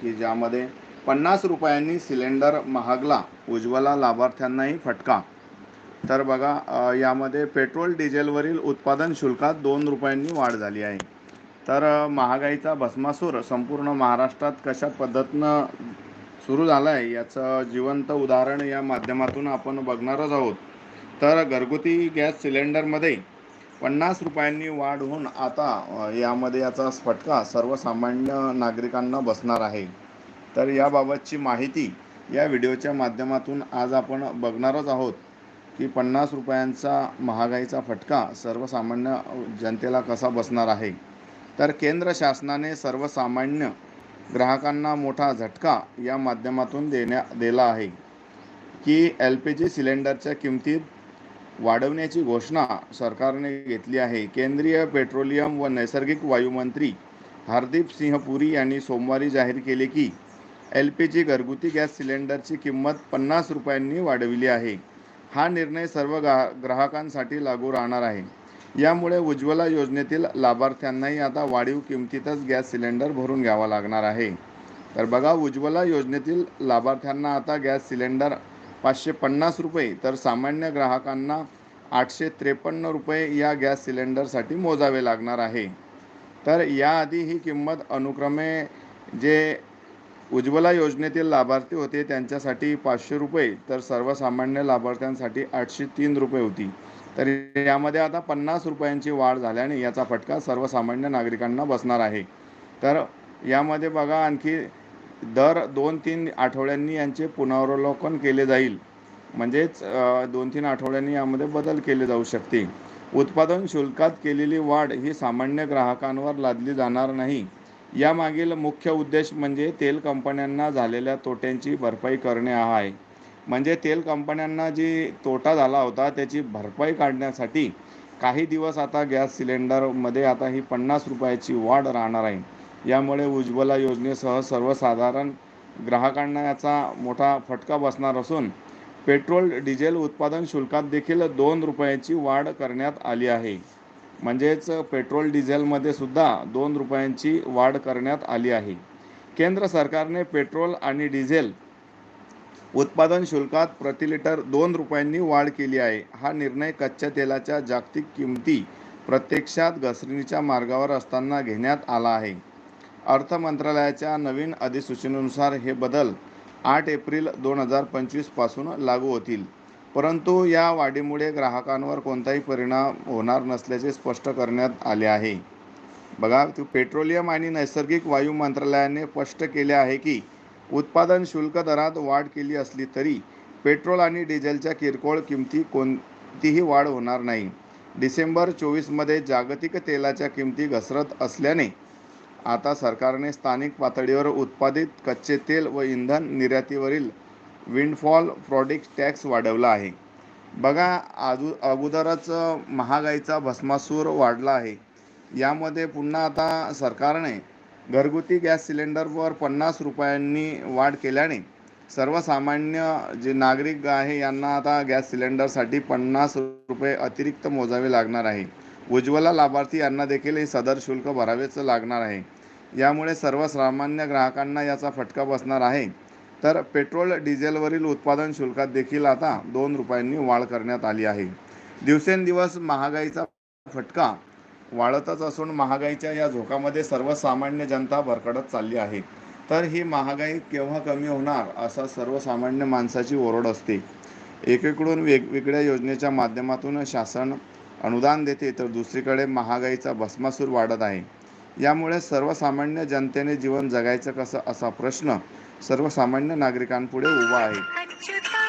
की ज्यामध्ये पन्नास रुपयांनी सिलेंडर महागला उज्ज्वला लाभार्थ्यांनाही फटका. तर बघा यामध्ये पेट्रोल डिझेलवरील उत्पादन शुल्कात दोन रुपयांनी वाढ झाली आहे. तर महागाईचा भस्मासूर संपूर्ण महाराष्ट्रात कशा पद्धतीनं सुरू झाला आहे याचं जिवंत उदाहरण या माध्यमातून आपण बघणारच आहोत. तर घरगुती गॅस सिलेंडरमध्ये पन्नास रुपयांनी वाढ होऊन आता यामध्ये याचा फटका सर्वसामान्य नागरिकांना बसणार आहे. तर याबाबतची माहिती या व्हिडिओच्या माध्यमातून आज आपण बघणारच आहोत की पन्नास रुपयांचा महागाईचा फटका सर्वसामान्य जनतेला कसा बसणार आहे. तर केंद्र शासनाने सर्वसामान्य ग्राहकांना मोठा झटका या माध्यमातून देण्या दिला आहे की एल पी जी सिलेंडरच्या किमतीत वाढवण्याची घोषणा सरकारने घेतली आहे. केंद्रीय पेट्रोलियम व नैसर्गिक वायूमंत्री हरदीप सिंह पुरी यांनी सोमवारी जाहीर केले की एल पी जी घरगुती गॅस सिलेंडरची किंमत पन्नास रुपयांनी वाढविली आहे. हा निर्णय सर्व गा ग्राहकांसाठी लागू राहणार आहे. यामुळे उज्ज्वला योजनेतील लाभार्थ्यांनाही आता वाढीव किमतीतच गॅस सिलेंडर भरून घ्यावा लागणार आहे. तर बघा उज्ज्वला योजनेतील लाभार्थ्यांना आता गॅस सिलेंडर पाचशे पन्नास रुपये. तर सामान्य ग्राहकांना आठशे त्रेपन्न रुपये या गॅस सिलेंडरसाठी मोजावे लागणार आहे. तर याआधी ही किंमत अनुक्रमे जे उज्ज्वला योजनेतील लाभार्थी होते त्यांच्यासाठी पाचशे रुपये. तर सर्वसामान्य लाभार्थ्यांसाठी आठशे तीन रुपये होती. तर यामध्ये आता पन्नास रुपयांची वाढ झाल्याने याचा फटका सर्वसामान्य नागरिकांना बसणार आहे. तर यामध्ये बघा आणखी दर दोन तीन आठवड्यांनी यांचे पुनरावलोकन केले जाईल. म्हणजेच दोन तीन आठवड्यांनी यामध्ये बदल केले जाऊ शकते उत्पादन शुल्कात केलेली वाढ ही सामान्य ग्राहकांवर लादली जाणार नाही. यामागील मुख्य उद्देश म्हणजे तेल कंपन्यांना झालेल्या तोट्यांची भरपाई करणे हा आहे. म्हणजे तेल कंपन्यांना जी तोटा झाला होता त्याची भरपाई काढण्यासाठी काही दिवस आता गॅस सिलेंडरमध्ये आता ही पन्नास रुपयाची वाढ राहणार आहे. यामुळे उज्ज्वला योजनेसह सर्वसाधारण ग्राहकांना याचा मोठा फटका बसणार असून पेट्रोल डिझेल उत्पादन शुल्कात देखील दोन रुपयाची वाढ करण्यात आली आहे. म्हणजेच पेट्रोल डिझेलमध्ये सुद्धा दोन रुपयांची वाढ करण्यात आली आहे. केंद्र सरकारने पेट्रोल आणि डिझेल उत्पादन शुल्कात प्रति लिटर दोन रुपयांनी वाढ केली आहे. हा निर्णय कच्च्या तेलाच्या जागतिक किमती प्रत्यक्षात घसरणीच्या मार्गावर असताना घेण्यात आला आहे. अर्थ मंत्रालयाच्या नवीन अधिसूचनेनुसार हे बदल आठ एप्रिल दोन हजार पंचवीसपासून लागू होतील. परंतु या वाढीमुळे ग्राहकांवर कोणताही परिणाम होणार नसल्याचे स्पष्ट करण्यात आले आहे. बघा पेट्रोलियम आणि नैसर्गिक वायू मंत्रालयाने स्पष्ट केले आहे की उत्पादन शुल्क दरात वाढ केली असली तरी पेट्रोल आणि डिझेलच्या किरकोळ किमती कोणतीही वाढ होणार नाही. डिसेंबर चोवीसमध्ये जागतिक तेलाच्या किमती घसरत असल्याने आता सरकारने स्थानिक पातळीवर उत्पादित कच्चे तेल व इंधन निर्यातीवरील विंडफॉल प्रॉडक्ट टॅक्स वाढवला आहे. बघा आजू अगोदरच महागाईचा भस्मासूर वाढला आहे. यामध्ये पुन्हा आता सरकारने घरगुती गॅस सिलेंडरवर पन्नास रुपयांनी वाढ केल्याने सर्वसामान्य जे नागरिक आहे यांना आता गॅस सिलेंडरसाठी पन्नास रुपये अतिरिक्त मोजावे लागणार आहे. उज्ज्वला लाभार्थी यांना देखील हे सदर शुल्क भरावेच लागणार आहे. यामुळे सर्वसामान्य ग्राहकांना याचा फटका बसणार आहे. तर पेट्रोल डिझेलवरील उत्पादन शुल्कात देखील आता दोन रुपयांनी वाढ करण्यात आली आहे. दिवसेंदिवस महागाईचा फटका वाढतच असून महागाईच्या या झोकामध्ये सर्वसामान्य जनता भरकडत चालली आहे. तर ही महागाई केव्हा कमी होणार असा सर्वसामान्य माणसाची ओरड असते. एकीकडून वेगवेगळ्या योजनेच्या माध्यमातून शासन अनुदान देते तर दुसरीकडे महागाईचा भस्मासूर वाढत आहे. यामुळे सर्वसामान्य जनतेने जीवन जगायचं कसं असा प्रश्न सर्वसामान्य नागरिकांपुढे उभा आहे.